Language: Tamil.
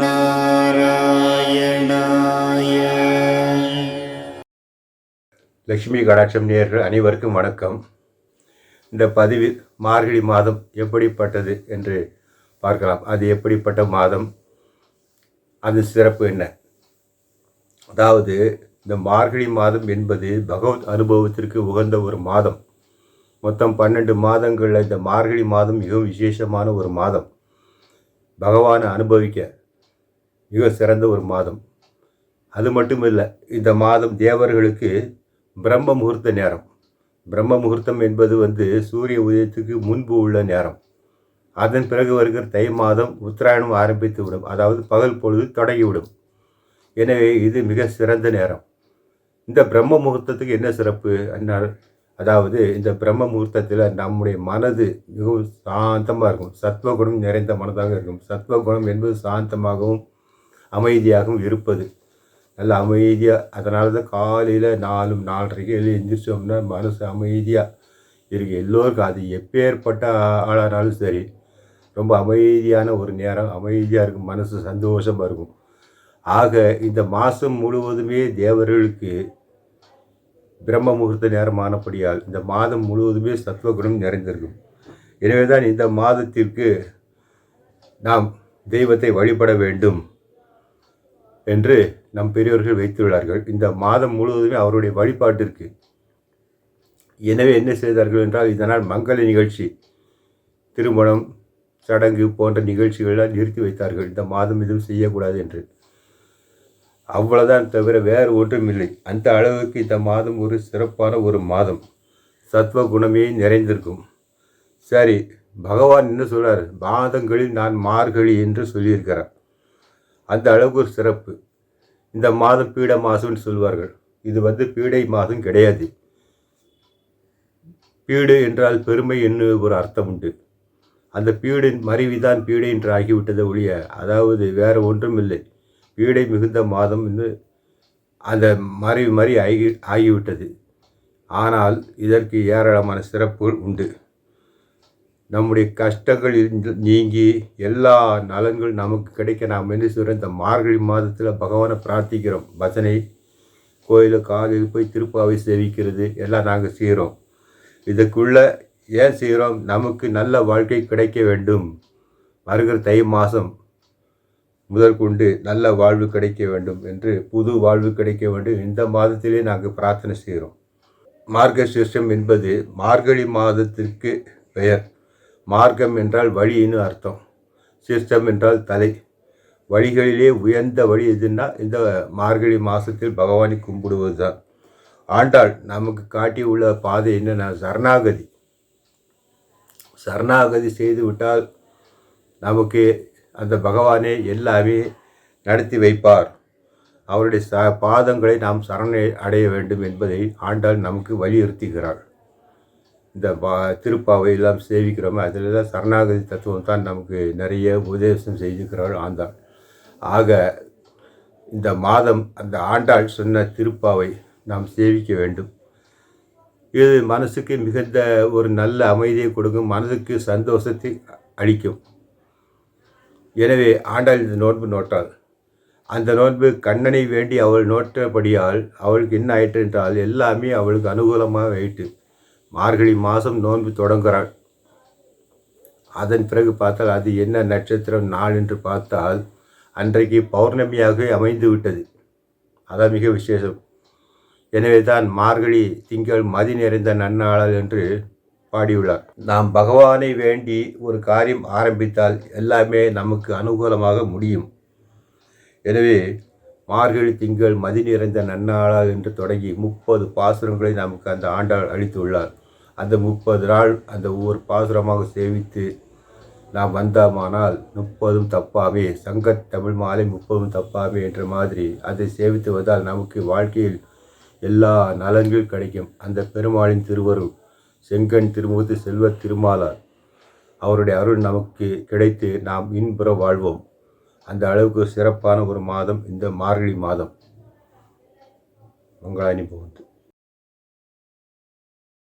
நாராயணாய லட்சுமி கடாட்சம் நேர்கள் அனைவருக்கும் வணக்கம். இந்த பதிவு மார்கழி மாதம் எப்படிப்பட்டது என்று பார்க்கலாம். அது எப்படிப்பட்ட மாதம்? அது சிறப்பு என்ன? அதாவது இந்த மார்கழி மாதம் என்பது பகவத் அனுபவத்திற்கு உகந்த ஒரு மாதம். மொத்தம் பன்னெண்டு மாதங்களில் இந்த மார்கழி மாதம் மிகவும் விசேஷமான ஒரு மாதம். பகவானை அனுபவிக்க மிக சிறந்த ஒரு மாதம். அது மட்டும் இல்லை இந்த மாதம் தேவர்களுக்கு பிரம்ம முகூர்த்த நேரம். பிரம்ம முகூர்த்தம் என்பது வந்து சூரிய உதயத்துக்கு முன்பு உள்ள நேரம். அதன் பிறகு வருகிற தை மாதம் உத்தராயணம் ஆரம்பித்து விடும். அதாவது பகல் பொழுது தொடங்கிவிடும் எனவே இது மிக சிறந்த நேரம். இந்த பிரம்ம முகூர்த்தத்துக்கு என்ன சிறப்பு? என்னால் அதாவது இந்த பிரம்ம முகூர்த்தத்தில் நம்முடைய மனது மிகவும் சாந்தமாக இருக்கும். சத்வகுணம் நிறைந்த மனதாக இருக்கும். சத்வகுணம் என்பது சாந்தமாகவும் அமைதியாகவும் இருப்பது. நல்ல அமைதியாக அதனால தான் காலையில் நாலு நாலரைக்கு எழுதி எழுந்திரிச்சோம்னா மனசு அமைதியாக இருக்குது எல்லோருக்கும் அது எப்பேற்பட்ட ஆளானாலும் சரி ரொம்ப அமைதியான ஒரு நேரம் அமைதியாக இருக்கும். மனசு சந்தோஷமாக இருக்கும். ஆக இந்த மாதம் முழுவதுமே தேவர்களுக்கு பிரம்ம முகூர்த்த நேரமானபடியால் இந்த மாதம் முழுவதுமே சத்வகுணம் நிறைந்திருக்கும். எனவே தான் இந்த மாதத்திற்கு நாம் தெய்வத்தை வழிபட வேண்டும் என்று நம் பெரியவர்கள் வைத்துள்ளார்கள். இந்த மாதம் முழுவதுமே அவருடைய வழிபாட்டிற்கு. எனவே என்ன செய்தார்கள் என்றால் இதனால் மங்கள நிகழ்ச்சி திருமணம் சடங்கு போன்ற நிகழ்ச்சிகளெல்லாம் நிறுத்தி வைத்தார்கள். இந்த மாதம் எதுவும் செய்யக்கூடாது என்று. அவ்வளோதான் தவிர வேறு ஒன்றும் இல்லை அந்த அளவுக்கு இந்த மாதம் ஒரு சிறப்பான ஒரு மாதம். சத்வ குணமே நிறைந்திருக்கும். சரி பகவான் என்ன சொல்கிறார் மாதங்களில் நான் மார்கழி என்று சொல்லியிருக்கிறார். அந்த அளவுக்கு ஒரு சிறப்பு. இந்த மாதம் பீட மாதம்னு சொல்வார்கள். இது வந்து பீடை மாதம் கிடையாது. பீடு என்றால் பெருமை என்று ஒரு அர்த்தம் உண்டு. அந்த பீடின் மறைவிதான் பீடை என்று ஆகிவிட்டதை ஒழிய அதாவது வேறு ஒன்றும் இல்லை வீடை மிகுந்த மாதம் என்று அந்த மறைவு மறை ஆகி ஆகிவிட்டது. ஆனால் இதற்கு ஏராளமான சிறப்புகள் உண்டு. நம்முடைய கஷ்டங்கள் நீங்கி எல்லா நலன்கள் நமக்கு கிடைக்க நாம் என்ன சொல்கிறோம் இந்த மார்கழி மாதத்தில் பகவானை பிரார்த்திக்கிறோம். பஜனை கோயிலில் காலையில் போய் திருப்பாவை சேவிக்கிறது எல்லாம் நாங்கள் செய்கிறோம். இதுக்குள்ளே ஏன் செய்கிறோம்? நமக்கு நல்ல வாழ்க்கை கிடைக்க வேண்டும். வருகிற தை மாதம் முதற்கொண்டு நல்ல வாழ்வு கிடைக்க வேண்டும் என்று புது வாழ்வு கிடைக்க வேண்டும். இந்த மாதத்திலே நாங்கள் பிரார்த்தனை செய்கிறோம். மார்கசீர்ஷம் என்பது மார்கழி மாதத்திற்கு பெயர். மார்க்கம் என்றால் வழின்னு அர்த்தம். சிஸ்டம் என்றால் தலை. வழிகளிலே உயர்ந்த வழி எதுன்னா இந்த மார்கழி மாதத்தில் பகவானை கும்பிடுவது தான் ஆண்டாள் நமக்கு காட்டி உள்ள பாதை என்னென்னா சரணாகதி. சரணாகதி செய்து விட்டால் நமக்கு அந்த பகவானே எல்லாமே நடத்தி வைப்பார். அவருடைய ச பாதங்களை நாம் சரணை அடைய வேண்டும் என்பதை ஆண்டாள் நமக்கு வலியுறுத்துகிறாள். இந்த பா திருப்பாவை எல்லாம் சேவிக்கிறோமோ அதில் தான் சரணாகதி தத்துவம் தான் நமக்கு நிறைய உபதேசம் செய்திருக்கிறாள் ஆண்டாள். ஆக இந்த மாதம் அந்த ஆண்டாள் சொன்ன திருப்பாவை நாம் சேவிக்க வேண்டும். இது மனசுக்கு மிகுந்த ஒரு நல்ல அமைதியை கொடுக்கும் மனதுக்கு சந்தோஷத்தை அளிக்கும். எனவே ஆண்டாள் இந்த நோன்பு நோட்டாள். அந்த நோன்பு கண்ணனை வேண்டி அவள் நோற்றபடியால் அவளுக்கு என்ன ஆயிற்று என்றால் எல்லாமே அவளுக்கு அனுகூலமாக ஆயிட்டு மார்கழி மாதம் நோன்பு தொடங்குகிறாள். அதன் பிறகு பார்த்தால் அது என்ன நட்சத்திரம் நாள் என்று பார்த்தால் அன்றைக்கு பௌர்ணமியாகவே அமைந்து விட்டது. அதான் மிக விசேஷம். எனவே தான் மார்கழி திங்கள் மதி நிறைந்த நன்னாளால் என்று பாடியுள்ளார். நாம் பகவானை வேண்டி ஒரு காரியம் ஆரம்பித்தால் எல்லாமே நமக்கு அனுகூலமாக முடியும். எனவே மார்கழி திங்கள் மதி நிறைந்த நன்னாளா என்று தொடங்கி முப்பது பாசுரங்களை நமக்கு அந்த ஆண்டாள் அளித்துள்ளார். அந்த முப்பது நாள் அந்த ஒவ்வொரு பாசுரமாக சேவித்து நாம் வந்தாமானால் முப்பதும் தப்பாமே சங்கத் தமிழ் மாலை முப்பதும் தப்பாமே என்ற மாதிரி அதை சேவித்து வந்தால் நமக்கு வாழ்க்கையில் எல்லா நலன்கள் கிடைக்கும். அந்த பெருமாளின் திருவருள் செங்கன் திருமுகத்து செல்வ திருமாலார் அவருடைய அருள் நமக்கு கிடைத்து நாம் இன்புற வாழ்வோம். அந்த அளவுக்கு சிறப்பான ஒரு மாதம் இந்த மார்கழி மாதம். மங்களானி போகுது